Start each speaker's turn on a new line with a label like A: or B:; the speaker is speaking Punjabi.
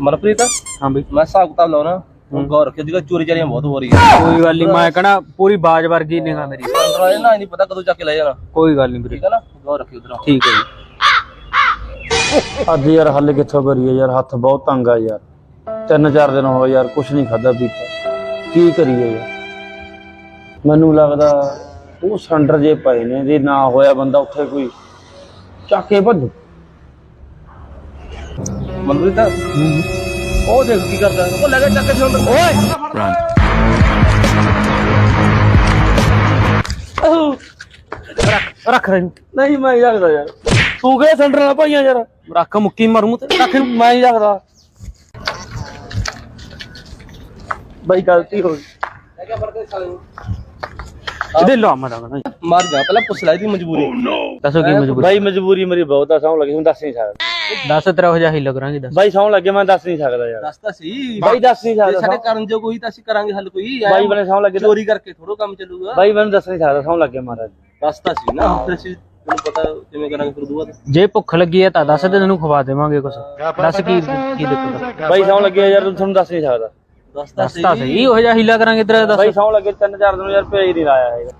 A: ਮਨਪ੍ਰੀਤ?
B: ਹਾਂ ਬਈ।
A: ਮੈਂ ਹਿਸਾਬ ਕਿਤਾਬ ਲਾਉਣਾ। ਹੁਣ ਗੌਰ ਰੱਖਿਓ ਜਿਹੜਾ ਚੋਰੀ ਚਾਰੀਆਂ ਬਹੁਤ ਹੋ ਰਹੀ ਹੈ
B: ਕੋਈ ਗੱਲ ਨਹੀਂ ਮੈਂ ਕਹਣਾ ਪੂਰੀ ਬਾਜ ਵਰਗੀ ਨਿਗਾ ਮੇਰੀ।
A: ਅੰਦਰ ਆਏ ਨਾ ਇਹ ਨਹੀਂ ਪਤਾ ਕਦੋਂ ਚੱਕ ਕੇ ਲੈ ਜਾਣਾ।
B: ਕੋਈ ਗੱਲ ਨਹੀਂ ਵੀਰੇ।
A: ਠੀਕ ਹੈ ਨਾ? ਗੌਰ ਰੱਖਿਓ ਉਧਰ
B: ਠੀਕ ਹੈ ਜੀ।
C: ਅੱਜ ਯਾਰ ਹੱਲ ਕਿੱਥੋਂ ਕਰੀਏ ਯਾਰ? ਹੱਥ ਬਹੁਤ ਤੰਗ ਆ ਯਾਰ। ਤਿੰਨ ਚਾਰ ਦਿਨ ਹੋਏ ਯਾਰ ਕੁਛ ਨਹੀਂ ਖਾਦਾ ਪੀਤਾ। ਕੀ ਕਰੀਏ ਯਾਰ? ਮੈਨੂੰ ਲੱਗਦਾ ਉਹ ਸਿਲੰਡਰ ਜੇ ਪਏ ਨੇ ਜੇ ਨਾ ਹੋਇਆ ਬੰਦਾ ਉੱਥੇ ਕੋਈ ਚੱਕ ਕੇ ਭੱਜ।
A: ਮਨਪ੍ਰੀਤ ਉਹ ਦੇਖ ਕੀ ਕਰਦਾ? ਉਹ ਲੈ ਕੇ ਚੱਕ ਕੇ ਸਿਲੰਡਰ। ਓਏ!
B: ਰੱਖ ਰਹੀ
C: ਨਹੀਂ ਮੈਂ ਨਹੀਂ ਰੱਖਦਾ ਯਾਰ। ਤੂੰ ਕਿਹੜੇ ਸਿਲੰਡਰ ਨਾਲ ਭਾਈਆਂ ਯਾਰ?
B: ਰੱਖ ਮੁੱਕੀ ਮਰੂ ਤੇ।
C: ਰੱਖ ਮੈਂ ਨਹੀਂ ਰੱਖਦਾ ਬਈ ਗਲਤੀ ਹੋ ਗਈ।
B: ਇਹਦੇ ਲਾ ਮੈਂ ਰਗਣਾ
A: ਮਾਰ ਜਾ ਪਹਿਲਾਂ ਪੁੱਛ ਲੈ ਇਹਦੀ ਮਜਬੂਰੀ।
B: ਦੱਸੋ ਕੀ ਮਜਬੂਰੀ?
C: ਬਾਈ ਮਜਬੂਰੀ ਮੇਰੀ ਬਹੁਤ ਆ ਸੌਂ ਲੱਗੀ ਹੁਣ ਦੱਸ ਨਹੀਂ ਸਕਦਾ।
B: ਦੱਸ ਤੇਰਾ ਹੋ ਜਾ ਹੀ ਕਰਾਂਗੇ ਦੱਸ।
C: ਬਾਈ ਸੌਂ ਲੱਗੇ ਮੈਂ ਦੱਸ ਨਹੀਂ ਸਕਦਾ ਯਾਰ।
A: ਦੱਸਦਾ ਸੀ
C: ਬਾਈ ਦੱਸ ਨਹੀਂ ਸਕਦਾ
A: ਸਾਡੇ
C: ਸਹੁੰ-
A: ਕਰਨ ਜੋ ਕੋਈ ਤਾਂ ਅਸੀਂ ਕਰਾਂਗੇ ਹੱਲ ਕੋਈ
C: ਬਾਈ ਬਣੇ ਸੌਂ ਲੱਗੇ ਤਾਂ-
A: ਚੋਰੀ ਕਰਕੇ ਥੋੜੋ ਕੰਮ ਚੱਲੂਗਾ।
C: ਬਾਈ ਮੈਨੂੰ ਦੱਸ ਨਹੀਂ ਸਕਦਾ ਸੌਂ ਲੱਗੇ ਮਹਾਰਾਜ।
A: ਦੱਸਦਾ ਸੀ ਨਾ ਫਿਰ ਅਸੀਂ ਤੈਨੂੰ ਪਤਾ ਕਿਵੇਂ ਕਰਾਂਗੇ ਫਿਰ ਦੂਆ
B: ਜੇ ਭੁੱਖ ਲੱਗੀ ਹੈ ਤਾਂ ਦੱਸ ਦੇ ਤੈਨੂੰ ਖਵਾ ਦੇਵਾਂਗੇ ਕੁਛ। ਦੱਸ ਕੀ ਕੀ ਦਿੱਕਤ?
C: ਬਾਈ ਸੌਂ ਲੱਗੇ ਯਾਰ ਤੁਹਾਨੂੰ ਦੱਸ ਨਹੀਂ ਸਕਦਾ।
B: ਦੱਸ ਤਾਂ ਸਹੀ। ਹੋ ਜਾ ਹੀਲਾ ਕਰਾਂਗੇ ਤੇਰਾ ਦੱਸ।
C: ਬਾਈ ਸੌਂ ਲੱਗੇ ਤਿੰਨ ਚਾਰ ਦਿਨ ਯਾਰ ਭੇਜ ਨਹੀਂ ਲਾਇਆ ਹੈਗਾ।